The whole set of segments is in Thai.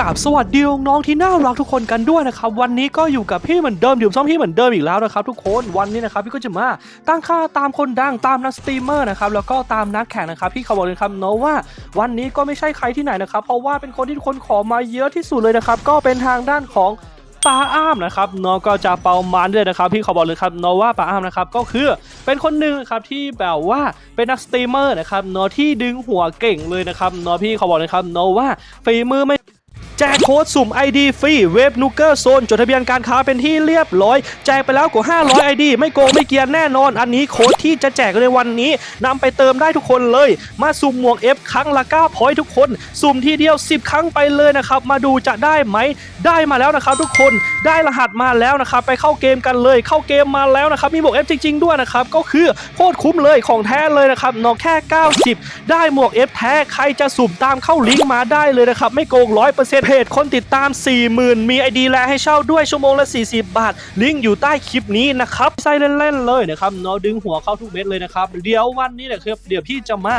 กราบสวัสดีน้องที่น่ารักทุกคนกันด้วยนะครับวันนี้ก็อยู่กับพี่เหมือนเดิมอยู่ซ่อมพี่เหมือนเดิมอีกแล้วนะครับทุกคนวันนี้นะครับพี่ก็จะมาตั้งค่าตามคนดังตามนักสตรีมเมอร์นะครับแล้วก็ตามนักแข่งนะครับพี่เขาบอกเลยครับเนาะว่า วันนี้ก็ไม่ใช่ใครที่ไหนนะครับเพราะว่าเป็นคนที่ทุกคนขอมาเยอะที่สุดเลยนะครับก็เป็นทางด้านของปาอ้ามนะครับเนาะก็จะเปามันด้วยนะครับพี่เขาบอกเลยครับเนาะว่าปาอ้ามนะครับก็คือเป็นคนหนึ่งนะครับที่แบบว่าเป็นนักสตรีมเมอร์นะครับเนาะที่ดึงหัวเก่งเลยนะครับเนาะพี่ขาบอกเลยครับเนาะว่าฝีมือไม่ แจกโค้ดสุ่ม ID ฟรีเว็บนูเกอร์โซนจดทะเบียนการค้าเป็นที่เรียบร้อย แจกไปแล้วกว่า 500 ID ไม่โกงไม่เกียนแน่นอน อันนี้โค้ดที่จะแจกในวันนี้นำไปเติมได้ทุกคนเลย มาสุ่มหมวก F ครั้งละ9พอยทุกคน สุ่มทีเดียว 10 ครั้งไปเลยนะครับ มาดูจะได้ไหมได้มาแล้วนะครับ ทุกคนได้รหัสมาแล้วนะครับ ไปเข้าเกมกันเลย เข้าเกมมาแล้วนะครับ มีหมวก F จริง ๆ ด้วยนะครับ ก็คือโคตรคุ้มเลยของแท้เลยนะครับนอกแค่ 90 ได้หมวก F แท้ใครจะสุ่มตามเข้าลิงก์มาได้เลยนะครับไม่โกง100%เพจคนติดตาม 40,000 มี ID แลให้เช่าด้วยชั่วโมงละ 40 บาท ลิงก์อยู่ใต้คลิปนี้นะครับใส่เล่นๆเลยนะครับเนาะดึงหัวเข้าทุกเม็ดเลยนะครับ เดี๋ยววันนี้นะครับเดี๋ยวพี่จะมา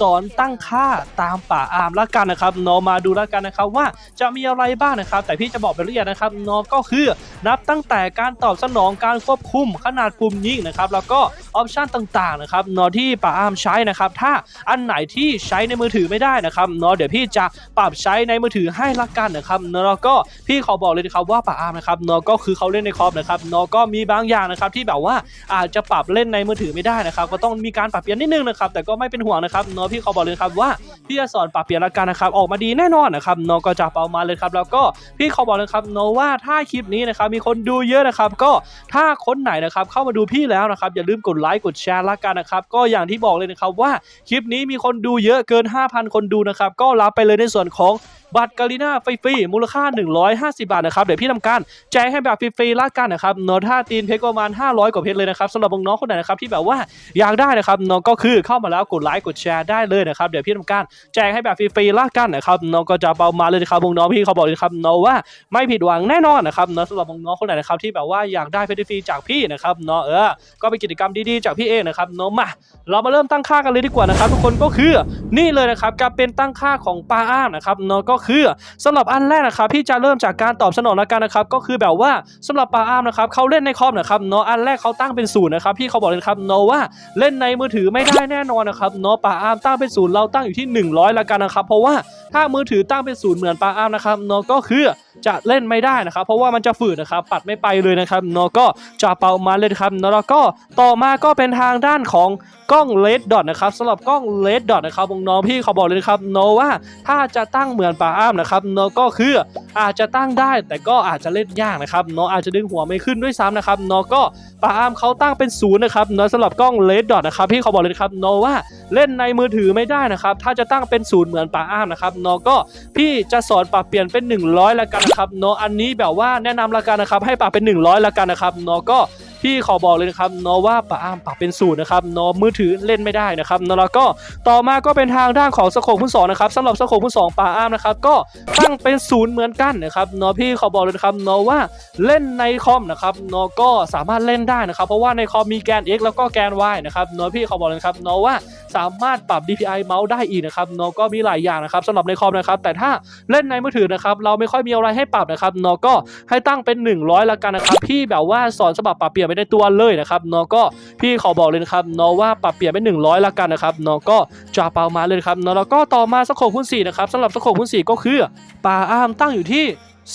สอนตั้งค่าตามป่าอามละกันนะครับนอมาดูละกันนะครับว่าจะมีอะไรบ้างนะครับ แต่พี่จะบอกไปละเอียดนะครับนอก็คือนับตั้งแต่การตอบสนองการควบคุมขนาดปุ่มยิงนะครับแล้วก็ออปชันต่างๆนะครับนอที่ป่าอามใช้นะครับถ้าอันไหนที่ใช้ในมือถือไม่ได้นะครับนอเดี๋ยวพี่จะปรับใช้ในมือถือให้ละกันนะครับนอแล้วก็พี่ขอบอกเลยนะครับว่าป่าอามนะครับนอก็คือเขาเล่นในคอมนะครับนอก็มีบางอย่างนะครับที่แบบว่าอาจจะปรับเล่นในมือถือไม่ได้นะครับ ก็ต้องมีการปรับเปลี่ยนนิดนึงนะครับ แต่ก็ไม่เป็นห่วงนะครับนอพี่เขาบอกเลยครับว่าพี่จะสอนปรับเปลี่ยนละกันนะครับออกมาดีแน่นอนนะครับเนอก็จะเอามาเลยครับแล้วก็พี่เขาบอกเลยครับเนอว่าถ้าคลิปนี้นะครับมีคนดูเยอะนะครับ ก็ถ้าคนไหนนะครับเข้ามาดูพี่แล้วนะครับอย่าลืมกดไลค์กดแชร์ละกันนะครับก็อย่างที่บอกเลยนะครับว่าคลิปนี้มีคนดูเยอะเกิน 5,000 คนดูนะครับก็รับไปเลยในส่วนของ บัตรกาลิน่าฟรีๆมูลค่า 150 บาทนะครับเดี๋ยวพี่ทำการแจกให้แบบฟรีๆละกันนะครับเนอะถ้าตีนเพชรก็ประมาณ 500 กว่าเพชรเลยนะครับสำหรับน้องๆคนไหนนะครับที่แบบว่าอยากได้นะครับน้องก็คือเข้ามาแล้วกดไลค์กดแชร์ได้เลยนะครับเดี๋ยวพี่ทำการแจกให้แบบฟรีๆละกันนะครับน้องก็จะเบามาเลยนะครับน้องๆพี่เขาบอกเลยครับน้องว่าไม่ผิดหวังแน่นอนนะครับเนอะสำหรับน้องๆคนไหนนะครับที่แบบว่าอยากได้เพชรฟรีๆจากพี่นะครับเนาะเออก็เป็นกิจกรรมดีๆจากพี่เองนะครับเนาะมาเรามาเริ่มตั้งค่ากันเลยดีกว่านะครับทุกคนก็คือนี่เลยนะครับกับเป็นตั้งค่าของปลาอ้ามนะครับเนาะก็คือสำหรับอันแรกนะครับพี่จะเริ่มจากการตอบสนองละกันนะครับก็คือแบบว่าสำหรับปาอ้ามนะครับเขาเล่นในคอมนะครับเนาะอันแรกเขาตั้งเป็นศูนย์นะครับพี่เขาบอกเลยครับเนาะว่าเล่นในมือถือไม่ได้แน่นอนนะครับเนาะปาอ้ามตั้งเป็นศูนย์เราตั้งอยู่ที่ 100ละกันนะครับเพราะว่าถ้ามือถือตั้งเป็นศูนย์เหมือนปาอ้ามนะครับเนาะก็คือ จะเล่นไม่ได้นะครับ เพราะว่ามันจะฝืดนะครับ ปัดไม่ไปเลยนะครับเนาะก็จะเป่ามาเลยครับเนาะแล้วก็ต่อมาก็เป็นทางด้านของกล้องเลดดอทนะครับสำหรับกล้องเลดดอทนะครับน้องพี่เขาบอกเลยนะครับโนว่าถ้าจะตั้งเหมือนป่าอ้ามนะครับโนาะก็คืออาจจะตั้งได้แต่ก็อาจจะเล่นยากนะครับโนาะอาจจะดึงหัวไม่ขึ้นด้วยซ้ำนะครับโนาะก็ป่าอ้ามเขาตั้งเป็นศูนย์นะครับโนาะสำหรับกล้องเลดดอทนะครับพี่เขาบอกเลยนะครับโนว่าเล่นในมือถือไม่ได้นะครับถ้าจะตั้งเป็นศูนย์เหมือนป่าอ้ามนะครับโนก็พี่จะสอนปรับเปลี่ยนเป็น 100ละกันนะครับเนอันนี้แบบว่าแนะนำละกันนะครับให้ปรับเป็น 100ละกันนะครับเนก็ พี่ขอบอกเลยนะครับเนาะว่าปะอ้ามปรับเป็นศูนย์นะครับเนาะมือถือเล่นไม่ได้นะครับเนาะแล้วก็ต่อมาก็เป็นทางด้านของสโคปพุ่นสองนะครับสำหรับสโคปพุ่นสองปะอ้ามนะครับก็ตั้งเป็นศูนย์เหมือนกันนะครับเนาะพี่ขอบอกเลยนะครับเนาะว่าเล่นในคอมนะครับเนาะก็สามารถเล่นได้นะครับเพราะว่าในคอมมีแกน X แล้วก็แกน Y นะครับเนาะพี่ขอบอกเลยนะครับเนาะว่าสามารถปรับ DPI เมาส์ได้อีกนะครับเนาะก็มีหลายอย่างนะครับสำหรับในคอมนะครับแต่ถ้าเล่นในมือถือนะครับเราไม่ค่อยมีอะไรให้ปรับนะครับเนาะก็ให้ตั้งเป็น 100ละกันนะครับพี่แบบว่าสอนฉบับปรับเปลี่ยนไม่ได้ตัวเลยนะครับเนาะก็พี่ขอบอกเลยนะครับเนาะว่าปรับเปลี่ยนเป็น100ละกันนะครับเนาะก็จะเปามาเลยครับเนาะแล้วก็ต่อมาสโคปหุ้น4นะครับสำหรับสโคปหุ้น4ก็คือปลาอ้ามตั้งอยู่ที่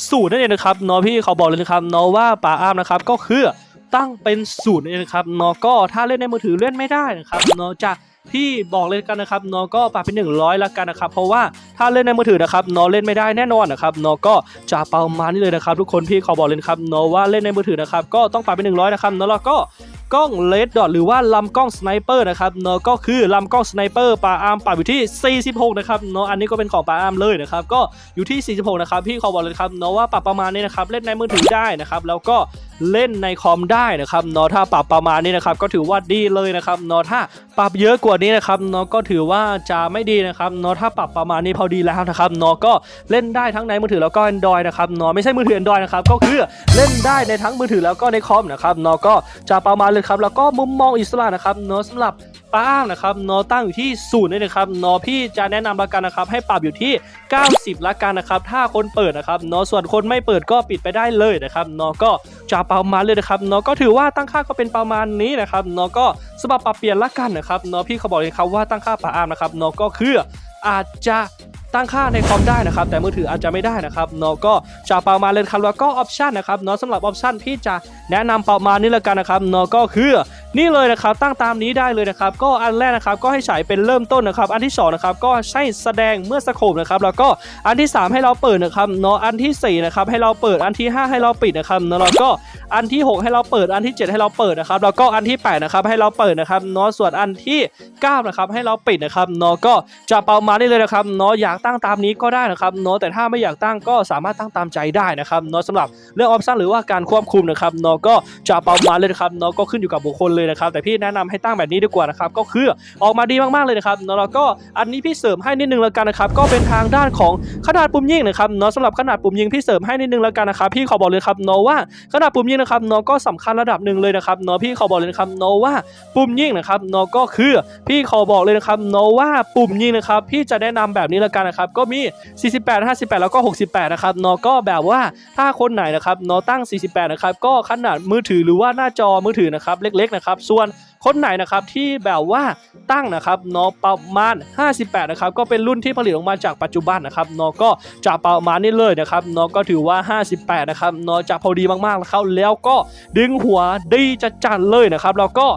สูตรนั่นเองนะครับเนาะพี่ขอบอกเลยนะครับเนาะว่าปลาอ้ามนะครับก็คือตั้งเป็นศูนย์นั่นเองนะครับเนาะก็ถ้าเล่นในมือถือเล่นไม่ได้นะครับเนาะจะ พี่บอกเลยกันนะครับนาะก็ปรับเป็น 100 ละกันนะครับ เพราะว่าถ้าเล่นในมือถือนะครับนาะเล่นไม่ได้แน่นอนนะครับนาะก็จะประมาณนี้เลยนะครับ ทุกคนพี่ขอบอกเลยครับนาะว่าเล่นในมือถือนะครับก็ต้องปรับเป็น 100 นะครับนาะแล้วก็กล้องเลดดอทหรือว่าลำกล้องสไนเปอร์นะครับเนาะก็คือลำกล้องสไนเปอร์ปาอาร์มปรับอยู่ที่ 46 นะครับเนาะอันนี้ก็เป็นของปาอาร์มเลยนะครับก็อยู่ที่ 46 นะครับพี่ขอบอกเลยครับเนาะว่าปรับประมาณนี้นะครับเล่นในมือถือได้นะครับแล้วก็เล่นในคอมได้นะครับเนาะถ้าปรับประมาณนี้นะครับก็ถือว่าดีเลยนะครับเนาะถ้าปรับเยอะกว่านี้นะครับเนาะก็ถือว่าจะไม่ดีนะครับเนาะถ้าปรับประมาณนี้พอดีแล้วนะครับเนาะก็เล่นได้ทั้งในมือถือแล้วก็ Android นะครับเนาะไม่ใช่มือถือ Android นะครับก็คือเล่นได้ในทั้งมือถือแล้วก็ในคอมนะครับเนาะก็จะประมาณเลยครับแล้วก็มุมมองอิสระนะครับเนาะสำหรับ ป้าอ้ามนะครับนาะตั้งอยู่ที่ศูนย์เลยนะครับนาะพี่จะแนะนำละกันนะครับ ให้ปรับอยู่ที่ 90ละกันนะครับ ถ้าคนเปิดนะครับนาะส่วนคนไม่เปิดก็ปิดไปได้เลยนะครับนาะก็จะประมาณเลยนะครับนาะก็ถือว่าตั้งค่าก็เป็นประมาณนี้นะครับนาะก็สำหรับปรับเปลี่ยนละกันนะครับนาะพี่เขาบอกเลยครับว่าตั้งค่าป้าอามนะครับนาะก็คืออาจจะตั้งค่าในคอมได้นะครับ แต่มือถืออาจจะไม่ได้นะครับเนาะก็จะประมาณเลยครับแล้วก็ออปชันนะครับเนาะสำหรับออปชันพี่จะแนะนำประมาณนี้ละกันนะครับเนาะก็คือ นี่เลยนะครับตั้งตามนี้ได้เลยนะครับก็อันแรกนะครับก็ให้ฉายเป็นเริ่มต้นนะครับอันที่สองนะครับก็ใช้แสดงเมื่อสโคปนะครับแล้วก็อันที่สามให้เราเปิดนะครับเนาะอันที่สี่นะครับให้เราเปิดอันที่ห้าให้เราปิดนะครับเนาะแล้วก็อันที่หกให้เราเปิดอันที่เจ็ดให้เราเปิดนะครับแล้วก็อันที่แปดนะครับให้เราเปิดนะครับเนาะส่วนอันที่เก้านะครับให้เราปิดนะครับเนาะก็จะประมาณนี้เลยนะครับเนาะอยากตั้งตามนี้ก็ได้นะครับเนาะแต่ถ้าไม่อยากตั้งก็สามารถตั้งตามใจได้นะครับเนาะสำหรับเรื่องออปชั่นหรือว่าการควบคุมนะครับเนาะก็จะประมาณเลยนะครับเนาะก็ขึ้นอยู่กับบุคคลเลยเลยนะครับแต่พี่แนะนำให้ตั้งแบบนี้ดีกว่านะครับก็คือออกมาดีมากๆเลยนะครับเนาะแล้วก็อันนี้พี่เสริมให้นิดนึงแล้วกันนะครับก็เป็นทางด้านของขนาดปุ่มยิงนะครับเนาะสำหรับขนาดปุ่มยิงพี่เสริมให้นิดนึงแล้วกันนะครับพี่ขอบอกเลยครับเนาะว่าขนาดปุ่มยิงนะครับเนาะก็สำคัญระดับหนึ่งเลยนะครับเนาะพี่ขอบอกเลยนะครับเนาะว่าปุ่มยิงนะครับเนาะก็คือพี่ขอบอกเลยนะครับเนาะว่าปุ่มยิงนะครับพี่จะแนะนำแบบนี้แล้วกันนะครับก็มี 48 58 แล้วก็ 68 นะครับเนาะก็แบบว่าถ้าคนไหนนะครับเนาะตั้ง 48 นะครับก็ขนาดมือถือหรือว่าหน้าจอมือถือนะครับเล็กๆนะครับส่วนคนไหนนะครับที่แบบว่าตั้งนะครับนาะประมาณ 58 นะครับ ก็เป็นรุ่นที่ผลิตออกมาจากปัจจุบันนะครับนาะก็จะประมาณนี้เลยนะครับนาะก็ถือว่า 58 นะครับนาะจะพอดีมากๆแล้วครับแล้วก็ดึงหัวดีจะจัดเลยนะครับ แล้วก็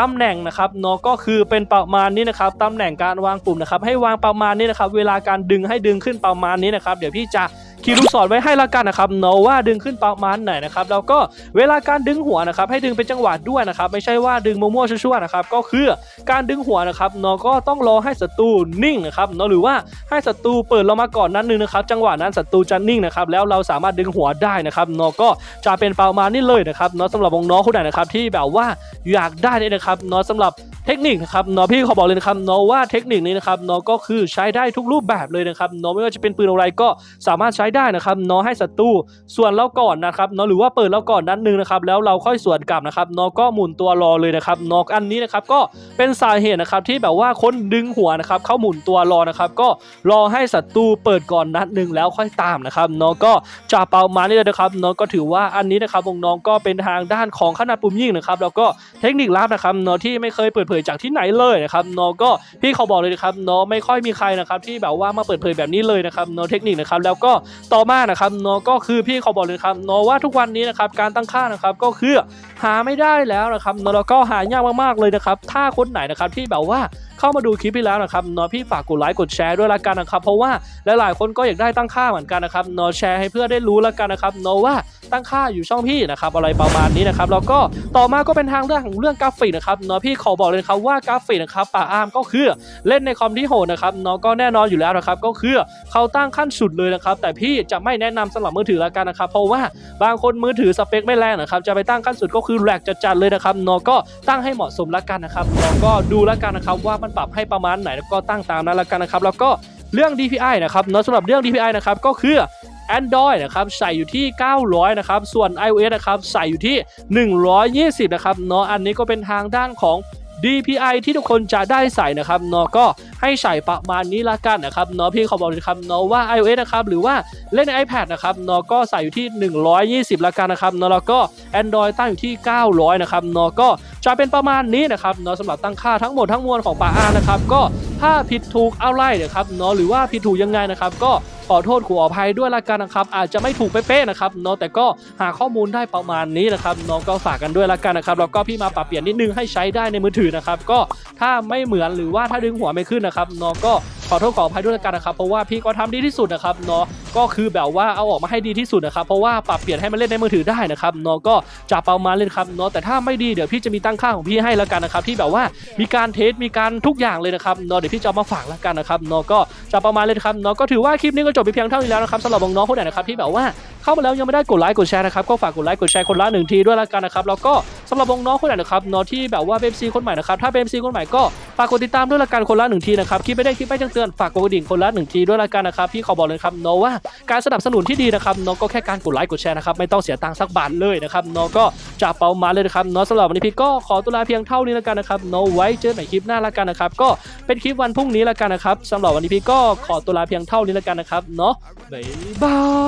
ตำแหน่งนะครับเนาะก็คือเป็นประมาณนี้นะครับตำแหน่งการวางปุ่มนะครับ ให้วางประมาณนี้นะครับ เวลาการดึงให้ดึงขึ้นประมาณนี้นะครับ เดี๋ยวพี่จะ คีย์ลูกศรไว้ให้ละกันนะครับเนาะว่าดึงขึ้นประมาณไหนนะครับแล้วก็เวลาการดึงหัวนะครับให้ดึงเป็นจังหวะด้วยนะครับไม่ใช่ว่าดึงมั่วๆชั่วๆนะครับก็คือการดึงหัวนะครับเนาะก็ต้องรอให้ศัตรูนิ่งนะครับเนาะหรือว่าให้ศัตรูเปิดเรามาก่อนนั้นนึงนะครับจังหวะนั้นศัตรูจะนิ่งนะครับแล้วเราสามารถดึงหัวได้นะครับเนาะก็จะเป็นประมาณนี้เลยนะครับเนาะสำหรับน้องคนไหนนะครับที่แบบว่าอยากได้เนี่ยนะครับเนาะสำหรับเทคนิคนะครับเนาะพี่เขาบอกเลยนะครับเนาะว่าเทคนิคนี้นะครับเนาะก็คือใช้ได้ทุกรูปแบบเลยนะครับเนาะไม่ว่าจะเป็นปืนอะไรก็สามารถใช้ได้ได้นะครับเนาะให้ศัตรูส่วนเราก่อนนะครับเนาะหรือว่าเปิดเราก่อนนั้นหนึ่งนะครับแล้วเราค่อยสวนกลับนะครับเนาะก็หมุนตัวรอเลยนะครับเนาะอันนี้นะครับก็เป็นสาเหตุนะครับที่แบบว่าคนดึงหัวนะครับเข้าหมุนตัวรอนะครับก็รอให้ศัตรูเปิดก่อนนัดหนึ่งแล้วค่อยตามนะครับเนาะก็จะเป่ามานี่เลยนะครับเนาะก็ถือว่าอันนี้นะครับวงน้องก็เป็นทางด้านของขนาดปุ่มยิงนะครับแล้วก็เทคนิคลับนะครับเนาะที่ไม่เคยเปิดเผยจากที่ไหนเลยนะครับเนาะก็พี่เขาบอกเลยนะครับเนาะไม่ค่อยมีใครนะครับที่แบบว่ามาเปิดเผยแบบนี้เลยนะครับเนาะเทคนิคนะครับแล้วก็ต่อมานะครับเนาะก็คือพี่เขาบอกเลยครับเนาะว่าทุกวันนี้นะครับการตั้งค่านะครับก็คือหาไม่ได้แล้วนะครับเนาะแล้วก็หายากมากๆเลยนะครับถ้าคนไหนนะครับที่แบบว่าเข้ามาดูคลิปพี่แล้วนะครับเนาะพี่ฝากกดไลค์กดแชร์ด้วยละกันนะครับเพราะว่าหลายๆคนก็อยากได้ตั้งค่าเหมือนกันนะครับเนาะแชร์ให้เพื่อนได้รู้ละกันนะครับเนาะว่า ตั้งค่าอยู่ช่องพี่นะครับอะไรประมาณนี้นะครับแล้วก็ต่อมาก็เป็นทางเรื่องของเรื่องกราฟิกนะครับเนาะพี่ขอบอกเลยครับว่ากราฟิกนะครับป่าอาร์มก็คือเล่นในคอมที่โหดนะครับเนาะก็แน่นอนอยู่แล้วนะครับก็คือเขาตั้งขั้นสุดเลยนะครับแต่พี่จะไม่แนะนำสำหรับมือถือละกันนะครับเพราะว่าบางคนมือถือสเปคไม่แรงนะครับจะไปตั้งขั้นสุดก็คือแหลกจัดๆเลยนะครับเนาะก็ตั้งให้เหมาะสมละกันนะครับเนาะก็ดูละกันนะครับว่ามันปรับให้ประมาณไหนแล้วก็ตั้งตามนั้นละกันนะครับแล้วก็เรื่อง DPI นะครับเนาะสำหรับเรื่อง DPI นะครับก็คือ Android นะครับใส่อยู่ที่ 900 นะครับ ส่วน iOS นะครับใส่อยู่ที่ 120 นะครับเนาะอันนี้ก็เป็นทางด้านของ DPI ที่ทุกคนจะได้ใส่นะครับเนาะก็ให้ใส่ประมาณนี้ละกันนะครับเนาะพี่เขาบอกเลยครับเนาะว่า iOS นะครับหรือว่าเล่นใน iPad นะครับเนาะก็ใส่อยู่ที่ 120ละกันนะครับเนาะแล้วก็ Android ตั้งอยู่ที่ 900 นะครับเนาะก็จะเป็นประมาณนี้นะครับเนาะสำหรับตั้งค่าทั้งหมดทั้งมวลของป่าอานะครับก็ถ้าผิดถูกเอาไล่นะครับเนาะหรือว่าผิดถูกยังไงนะครับก็ ขอโทษขออภัยด้วยละกันนะครับ อาจจะไม่ถูกเป๊ะๆนะครับเนาะแต่ก็หาข้อมูลได้ประมาณนี้นะครับน้องก็ฝากกันด้วยละกันนะครับแล้วก็พี่มาปรับเปลี่ยนนิดนึงให้ใช้ได้ในมือถือนะครับก็ถ้าไม่เหมือนหรือว่าถ้าดึงหัวไม่ขึ้นนะครับน้องก็ ขอโทษขออภัยด้วยละกันนะครับเพราะว่าพี่ก็ทำดีที่สุดนะครับเนาะก็คือแบบว่าเอาออกมาให้ดีที่สุดนะครับเพราะว่าปรับเปลี่ยนให้มันเล่นในมือถือได้นะครับเนาะก็จะประมาณเล่นครับเนาะแต่ถ้าไม่ดีเดี๋ยวพี่จะมีตั้งค่าของพี่ให้แล้วกันนะครับที่แบบว่ามีการเทสมีการทุกอย่างเลยนะครับเนาะเดี๋ยวพี่จะเอามาฝากแล้วกันนะครับเนาะก็จะประมาณเลยครับเนาะก็ถือว่าคลิปนี้ก็จบไปเพียงเท่านี้แล้วนะครับสำหรับน้องๆคนไหนนะครับที่แบบว่าเข้ามาแล้วยังไม่ได้กดไลค์กดแชร์นะครับก็ฝากกดไลค์กดแชร์คนละหนึ่งทีด้วยละกันนะครับแล้วก็สำหรับวงน้องคนไหนนะครับเนาะที่แบบว่าเป็นซีคนใหม่นะครับถ้าเป็นซีคนใหม่ก็ฝากกดติดตามด้วยละกันคนละหนึ่งทีนะครับคลิปไม่ได้คลิปไม่จ้งเตือนฝากกดกระดิ่งคนละหนึ่งทีด้วยละกันนะครับพี่ขอบอกเลยครับเนาะว่าการสนับสนุนที่ดีนะครับเนาะก็แค่การกดไลค์กดแชร์นะครับไม่ต้องเสียตังค์สักบาทเลยนะครับเนาะก็จะเปามาเลยนะครับเนาะสำหรับวันนี้พี่ก็ขอตัวลาเพียงเท่านี้ล้วกันนะครับเนาะไว้เจอกันคลิปหน้าล้วกันนะครับก็เป็นคลิปวันพรุ่งนี้ล้วกันนะครับสำหรับวันนี้พี่ก็ขอตัวลาเพียงเท่านี้แล้วกันนะครับเนาะบ๊ายบาย